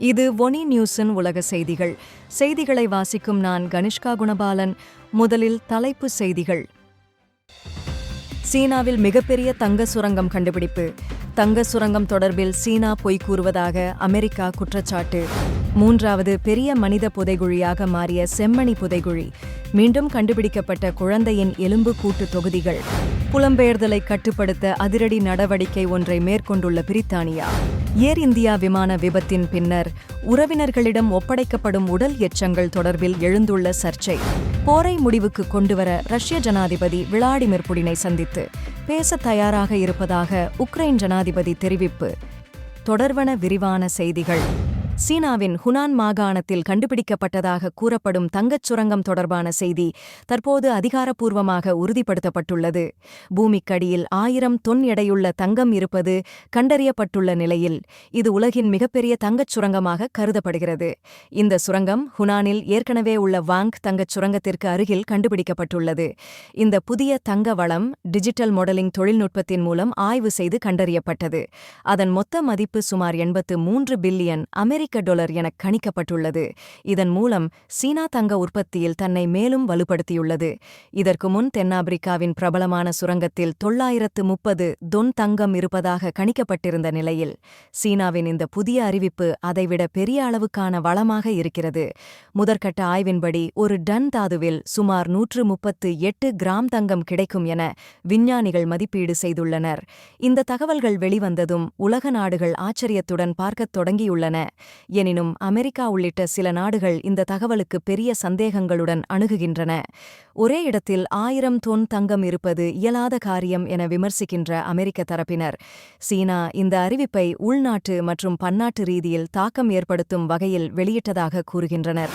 இது ஒனி நியூஸின் உலக செய்திகள். செய்திகளை வாசிக்கும் நான் கனிஷ்கா குணபாலன். முதலில் தலைப்பு செய்திகள். சீனாவில் மிகப்பெரிய தங்க சுரங்கம் கண்டுபிடிப்பு. தங்க சுரங்கம் தொடர்பில் சீனா பொய் கூறுவதாக அமெரிக்கா குற்றச்சாட்டு. மூன்றாவது பெரிய மனித புதைகுழியாக மாறிய செம்மணி புதைகுழி. மீண்டும் கண்டுபிடிக்கப்பட்ட குழந்தையின் எலும்பு கூட்டு தொகுதிகள். புலம்பெயர்தலை கட்டுப்படுத்த அதிரடி நடவடிக்கை ஒன்றை மேற்கொண்டுள்ள பிரித்தானியா. ஏர் இந்தியா விமான விபத்தின் பின்னர் உறவினர்களிடம் ஒப்படைக்கப்படும் உடல் எச்சங்கள் தொடர்பில் எழுந்துள்ள சர்ச்சை. போரை முடிவுக்கு கொண்டுவர ரஷ்ய ஜனாதிபதி விளாடிமிர் புடினை சந்தித்து பேச தயாராக இருப்பதாக உக்ரைன் ஜனாதிபதி தெரிவிப்பு. தொடர்வன விரிவான செய்திகள். சீனாவின் ஹுனான் மாகாணத்தில் கண்டுபிடிக்கப்பட்டதாக கூறப்படும் தங்கச் சுரங்கம் தொடர்பான செய்தி தற்போது அதிகாரப்பூர்வமாக உறுதிப்படுத்தப்பட்டுள்ளது. பூமிக்கடியில் ஆயிரம் தொன் எடையுள்ள தங்கம் இருப்பது கண்டறியப்பட்டுள்ள நிலையில் இது உலகின் மிகப்பெரிய தங்கச் சுரங்கமாக கருதப்படுகிறது. இந்த சுரங்கம் ஹுனானில் ஏற்கனவே உள்ள வாங் தங்கச் சுரங்கத்திற்கு அருகில் கண்டுபிடிக்கப்பட்டுள்ளது. இந்த புதிய தங்க வளம் டிஜிட்டல் மாடலிங் தொழில்நுட்பத்தின் மூலம் ஆய்வு செய்து கண்டறியப்பட்டது. அதன் மொத்த மதிப்பு சுமார் எண்பத்து மூன்று பில்லியன் அமெரிக்க டொலர் என கணிக்கப்பட்டுள்ளது. இதன் மூலம் சீனா தங்க உற்பத்தியில் தன்னை மேலும் வலுப்படுத்தியுள்ளது. இதற்கு முன் தென்னாப்பிரிக்காவின் பிரபலமான சுரங்கத்தில் தொள்ளாயிரத்து முப்பது தொன் தங்கம் இருப்பதாக கணிக்கப்பட்டிருந்த நிலையில் சீனாவின் இந்த புதிய அறிவிப்பு அதைவிட பெரிய அளவுக்கான வளமாக இருக்கிறது. முதற்கட்ட ஆய்வின்படி ஒரு டன் தாதுவில் சுமார் நூற்று முப்பத்து எட்டு கிராம் தங்கம் கிடைக்கும் என விஞ்ஞானிகள் மதிப்பீடு செய்துள்ளனர். இந்த தகவல்கள் வெளிவந்ததும் உலக நாடுகள் ஆச்சரியத்துடன் பார்க்கத் தொடங்கியுள்ளன. எனினும் அமெரிக்கா உள்ளிட்ட சில நாடுகள் இந்த தகவலுக்கு பெரிய சந்தேகங்களுடன் அணுகுகின்றன. ஒரே இடத்தில் ஆயிரம் தொன் தங்கம் இருப்பது இயலாத காரியம் என விமர்சிக்கின்ற அமெரிக்க தரப்பினர். சீனா இந்த அறிவிப்பை உள்நாட்டு மற்றும் பன்னாட்டு ரீதியில் தாக்கம் ஏற்படுத்தும் வகையில் வெளியிட்டதாக கூறுகின்றனர்.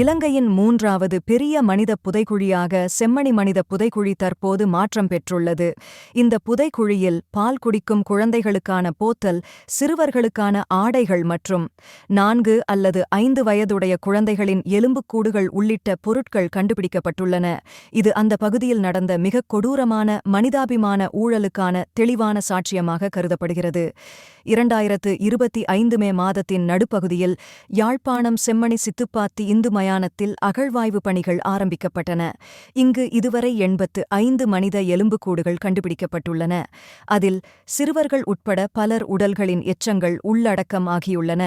இலங்கையின் மூன்றாவது பெரிய மனித புதைக்குழியாக செம்மணி மனித புதைக்குழி தற்போது மாற்றம் பெற்றுள்ளது. இந்த புதைக்குழியில் பால் குடிக்கும் குழந்தைகளுக்கான போத்தல் சிறுவர்களுக்கான ஆடைகள் மற்றும் நான்கு அல்லது ஐந்து வயதுடைய குழந்தைகளின் எலும்புக்கூடுகள் உள்ளிட்ட பொருட்கள் கண்டுபிடிக்கப்பட்டுள்ளன. இது அந்த பகுதியில் நடந்த மிக கொடூரமான மனிதாபிமான ஊழலுக்கான தெளிவான சாட்சியமாக கருதப்படுகிறது. இரண்டாயிரத்து இருபத்தி ஐந்து மே மாதத்தின் நடுப்பகுதியில் யாழ்ப்பாணம் செம்மணி சித்துப்பாத்தி இந்து மயானத்தில் அகழ்வாய்வு பணிகள் ஆரம்பிக்கப்பட்டன. இங்கு இதுவரை எண்பத்து ஐந்து மனித எலும்புக்கூடுகள் கண்டுபிடிக்கப்பட்டுள்ளன. அதில் சிறுவர்கள் உட்பட பலர் உடல்களின் எச்சங்கள் உள்ளடக்கம் ஆகியுள்ளன.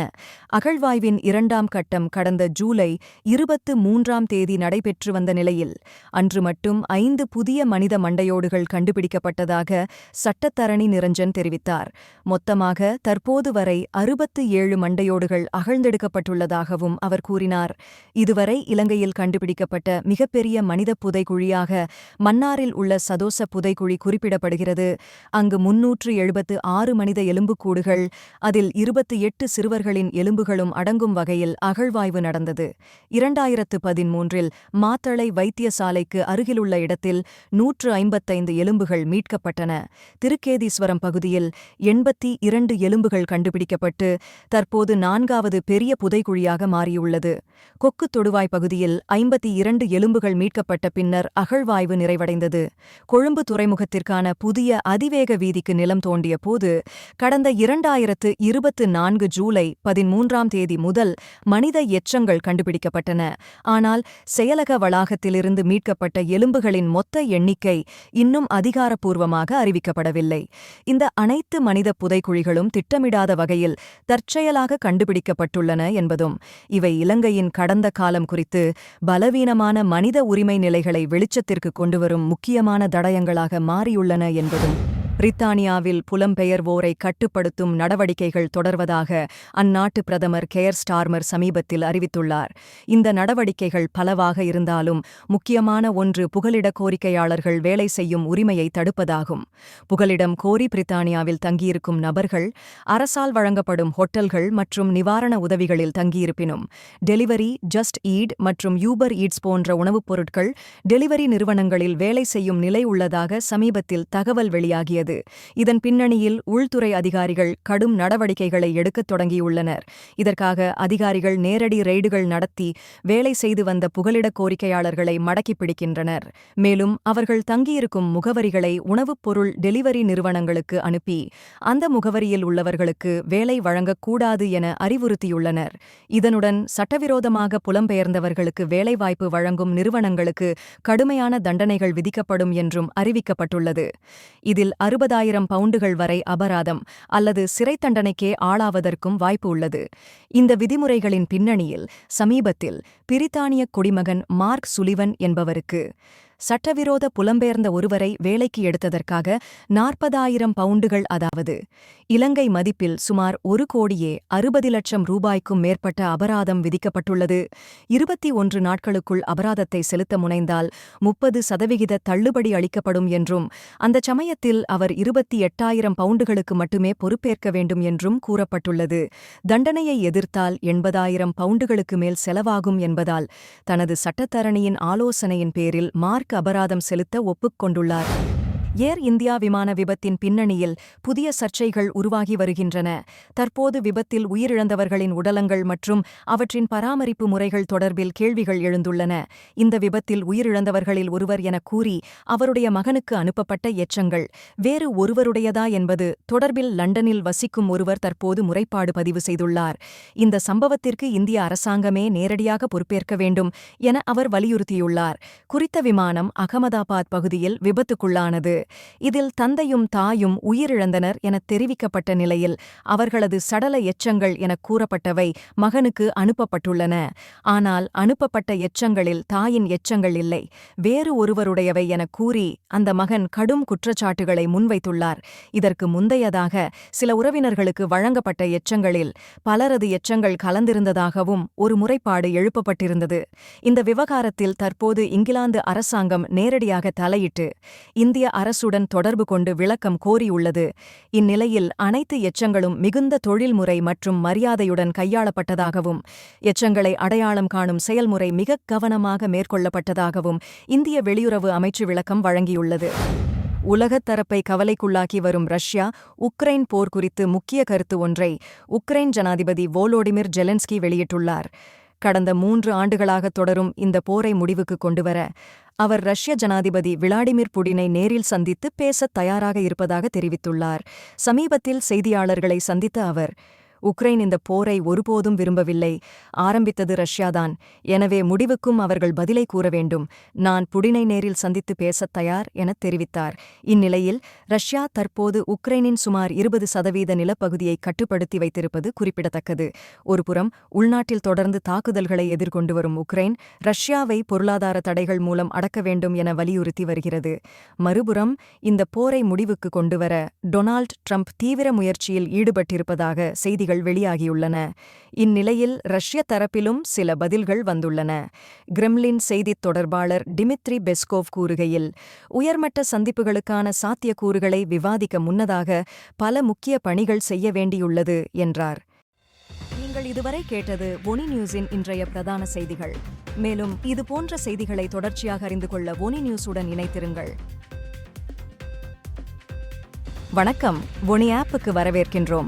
அகழ்வாய்வின் இரண்டாம் கட்டம் கடந்த ஜூலை இருபத்து மூன்றாம் தேதி நடைபெற்று வந்த நிலையில் அன்று மட்டும் ஐந்து புதிய மனித மண்டையோடுகள் கண்டுபிடிக்கப்பட்டதாக சட்டத்தரணி நிரஞ்சன் தெரிவித்தார். மொத்தமாக தற்போது வரை அறுபத்து ஏழு மண்டையோடுகள் அகழ்ந்தெடுக்கப்பட்டுள்ளதாகவும் அவர் கூறினார். இதுவரை இலங்கையில் கண்டுபிடிக்கப்பட்ட மிகப்பெரிய மனித புதைக்குழியாக மன்னாரில் உள்ள சதோச புதைக்குழி குறிப்பிடப்படுகிறது. அங்கு முன்னூற்று எழுபத்து ஆறு மனித எலும்புக்கூடுகள் அதில் இருபத்து எட்டு சிறுவர்களின் எலும்புகளும் அடங்கும் வகையில் அகழ்வாய்வு நடந்தது. இரண்டாயிரத்து பதிமூன்றில் மாத்தளை வைத்தியசாலைக்கு அருகிலுள்ள இடத்தில் நூற்று ஐம்பத்தைந்து எலும்புகள் மீட்கப்பட்டன. திருக்கேதீஸ்வரம் பகுதியில் எண்பத்தி இரண்டு எலும்புகள் கண்டுபிடிக்கப்பட்டு தற்போது நான்காவது பெரிய புதைக்குழியாக மாறியுள்ளது. கொக்கு தொடுவாய் பகுதியில் ஐம்பத்தி இரண்டு எலும்புகள் மீட்கப்பட்ட பின்னர் அகழ்வாய்வு நிறைவடைந்தது. கொழும்பு துறைமுகத்திற்கான புதிய அதிவேக வீதிக்கு நிலம் தோண்டிய போது கடந்த இரண்டாயிரத்து இருபத்து நான்கு ஜூலை பதிமூன்றாம் தேதி முதல் மனித எச்சங்கள் கண்டுபிடிக்கப்பட்டன. ஆனால் செயலக வளாகத்திலிருந்து மீட்கப்பட்ட எலும்புகளின் மொத்த எண்ணிக்கை இன்னும் அதிகாரப்பூர்வமாக அறிவிக்கப்படவில்லை. இந்த அனைத்து மனித புதைக்குழிகளும் திட்டமிடாத வகையில் தற்செயலாக கண்டுபிடிக்கப்பட்டுள்ளன என்பதும் இவை இலங்கையின் கடந்த காலம் குறித்து பலவீனமான மனித உரிமை நிலைகளை வெளிச்சத்திற்கு கொண்டுவரும் முக்கியமான தடயங்களாக மாறியுள்ளன என்பதும். பிரித்தானியாவில் புலம்பெயர்வோரை கட்டுப்படுத்தும் நடவடிக்கைகள் தொடர்வதாக அந்நாட்டு பிரதமர் கேர் ஸ்டார்மர் சமீபத்தில் அறிவித்துள்ளார். இந்த நடவடிக்கைகள் பலவாக இருந்தாலும் முக்கியமான ஒன்று புகலிட கோரிக்கையாளர்கள் வேலை செய்யும் உரிமையை தடுப்பதாகும். புகலிடம் கோரி பிரித்தானியாவில் தங்கியிருக்கும் நபர்கள் அரசால் வழங்கப்படும் ஹோட்டல்கள் மற்றும் நிவாரண உதவிகளில் தங்கியிருப்பினும் டெலிவரி ஜஸ்ட் ஈட் மற்றும் யூபர் ஈட்ஸ் போன்ற உணவுப் பொருட்கள் டெலிவரி நிறுவனங்களில் வேலை செய்யும் நிலை உள்ளதாக சமீபத்தில் தகவல் வெளியாகியது. தொடங்கியது இதன் பின்னணியில் உள்துறை அதிகாரிகள் கடும் நடவடிக்கைகளை எடுக்கத் தொடங்கியுள்ளனர். இதற்காக அதிகாரிகள் நேரடி ரெய்டுகள் நடத்தி வேலை செய்து வந்த புகலிடக் கோரிக்கையாளர்களை மடக்கிப் பிடிக்கின்றனர். மேலும் அவர்கள் தங்கியிருக்கும் முகவரிகளை உணவுப் பொருள் டெலிவரி நிறுவனங்களுக்கு அனுப்பி அந்த முகவரியில் உள்ளவர்களுக்கு வேலை வழங்கக்கூடாது என அறிவுறுத்தியுள்ளனர். இதனுடன் சட்டவிரோதமாக புலம்பெயர்ந்தவர்களுக்கு வேலைவாய்ப்பு வழங்கும் நிறுவனங்களுக்கு கடுமையான தண்டனைகள் விதிக்கப்படும் என்றும் அறிவிக்கப்பட்டுள்ளது. இதில் இருபதாயிரம் பவுண்டுகள் வரை அபராதம் அல்லது சிறை தண்டனைக்கே ஆளாவதற்கும் வாய்ப்பு உள்ளது. இந்த விதிமுறைகளின் பின்னணியில் சமீபத்தில் பிரித்தானிய குடிமகன் மார்க் சுலிவன் என்பவருக்கு சட்டவிரோத புலம்பெயர்ந்த ஒருவரை வேலைக்கு எடுத்ததற்காக நாற்பதாயிரம் பவுண்டுகள் அதாவது இலங்கை மதிப்பில் சுமார் ஒரு கோடியே அறுபது லட்சம் ரூபாய்க்கும் மேற்பட்ட அபராதம் விதிக்கப்பட்டுள்ளது. இருபத்தி ஒன்று நாட்களுக்குள் அபராதத்தை செலுத்த முனைந்தால் முப்பது சதவிகித தள்ளுபடி அளிக்கப்படும் என்றும் அந்த சமயத்தில் அவர் இருபத்தி எட்டாயிரம் பவுண்டுகளுக்கு மட்டுமே பொறுப்பேற்க வேண்டும் என்றும் கூறப்பட்டுள்ளது. தண்டனையை எதிர்த்தால் எண்பதாயிரம் பவுண்டுகளுக்கு மேல் செலவாகும் என்பதால் தனது சட்டத்தரணியின் ஆலோசனையின் பேரில் மார்க் அபராதம் செலுத்த ஒப்புக் கொண்டுள்ளார். ஏர் இந்தியா விமான விபத்தின் பின்னணியில் புதிய சர்ச்சைகள் உருவாகி வருகின்றன. தற்போது விபத்தில் உயிரிழந்தவர்களின் உடலங்கள் மற்றும் அவற்றின் பராமரிப்பு முறைகள் தொடர்பில் கேள்விகள் எழுந்துள்ளன. இந்த விபத்தில் உயிரிழந்தவர்களில் ஒருவர் என கூறி அவருடைய மகனுக்கு அனுப்பப்பட்ட எச்சங்கள் வேறு ஒருவருடையதா என்பது தொடர்பில் லண்டனில் வசிக்கும் ஒருவர் தற்போது முறைப்பாடு பதிவு செய்துள்ளார். இந்த சம்பவத்திற்கு இந்திய அரசாங்கமே நேரடியாக பொறுப்பேற்க வேண்டும் என அவர் வலியுறுத்தியுள்ளார். குறித்த விமானம் அகமதாபாத் பகுதியில் விபத்துக்குள்ளானது. இதில் தந்தையும் தாயும் உயிரிழந்தனர் என தெரிவிக்கப்பட்ட நிலையில் அவர்களது சடல எச்சங்கள் என கூறப்பட்டவை மகனுக்கு அனுப்பப்பட்டுள்ளன. ஆனால் அனுப்பப்பட்ட எச்சங்களில் தாயின் எச்சங்கள் இல்லை. வேறு ஒருவருடையவை என கூறி அந்த மகன் கடும் குற்றச்சாட்டுகளை முன்வைத்துள்ளார். இதற்கு முந்தையதாக சில உறவினர்களுக்கு வழங்கப்பட்ட எச்சங்களில் பலரது எச்சங்கள் கலந்திருந்ததாகவும் ஒரு முறைப்பாடு எழுப்பப்பட்டிருந்தது. இந்த விவகாரத்தில் தற்போது இங்கிலாந்து அரசாங்கம் நேரடியாக தலையிட்டு இந்திய அரசுடன் தொடர்பு கொண்டு விளக்கம் கோரியுள்ளது. இந்நிலையில் அனைத்து எச்சங்களும் மிகுந்த தொழில்முறை மற்றும் மரியாதையுடன் கையாளப்பட்டதாகவும் எச்சங்களை அடையாளம் காணும் செயல்முறை மிகக் கவனமாக மேற்கொள்ளப்பட்டதாகவும் இந்திய வெளியுறவு அமைச்சு விளக்கம் வழங்கியுள்ளது. உலகத் தரப்பை கவலைக்குள்ளாக்கி வரும் ரஷ்யா உக்ரைன் போர் குறித்து முக்கிய கருத்து ஒன்றை உக்ரைன் ஜனாதிபதி வோலோடிமிர் ஜெலன்ஸ்கி வெளியிட்டுள்ளார். கடந்த மூன்று ஆண்டுகளாக தொடரும் இந்த போரை முடிவுக்கு கொண்டுவர அவர் ரஷ்ய ஜனாதிபதி விளாடிமிர் புடினை நேரில் சந்தித்து பேசத் தயாராக இருப்பதாக தெரிவித்துள்ளார். சமீபத்தில் செய்தியாளர்களை சந்தித்த அவர் உக்ரைன் இந்த போரை ஒருபோதும் விரும்பவில்லை. ஆரம்பித்தது ரஷ்யாதான். எனவே முடிவுக்கும் அவர்கள் பதிலை கூற வேண்டும். நான் புடினை நேரில் சந்தித்து பேசத் தயார் எனத் தெரிவித்தார். இந்நிலையில் ரஷ்யா தற்போது உக்ரைனின் சுமார் இருபது சதவீத நிலப்பகுதியை கட்டுப்படுத்தி வைத்திருப்பது குறிப்பிடத்தக்கது. ஒருபுறம் உள்நாட்டில் தொடர்ந்து தாக்குதல்களை எதிர்கொண்டு வரும் உக்ரைன் ரஷ்யாவை பொருளாதார தடைகள் மூலம் அடக்க வேண்டும் என வலியுறுத்தி வருகிறது. மறுபுறம் இந்த போரை முடிவுக்கு கொண்டுவர டொனால்ட் ட்ரம்ப் தீவிர முயற்சியில் ஈடுபட்டிருப்பதாக செய்தி செய்திகள் வெளியாகியுள்ளன. இந்நிலையில் ரஷ்ய தரப்பிலும் சில பதில்கள் வந்துள்ளன. கிரெம்லின் செய்தித் தொடர்பாளர் டிமித்ரி பெஸ்கோவ் கூறுகையில் உயர்மட்ட சந்திப்புகளுக்கான சாத்தியக்கூறுகளை விவாதிக்க முன்னதாக பல முக்கிய பணிகள் செய்ய வேண்டியுள்ளது என்றார். நீங்கள் இதுவரை கேட்டது ஒனி நியூஸின் இன்றைய பிரதான செய்திகள். மேலும் இது போன்ற செய்திகளை தொடர்ச்சியாக அறிந்து கொள்ள ஒனி நியூஸுடன் இணைத்திருங்கள் வணக்கம். ஒனி ஆப்புக்கு வரவேற்கின்றோம்.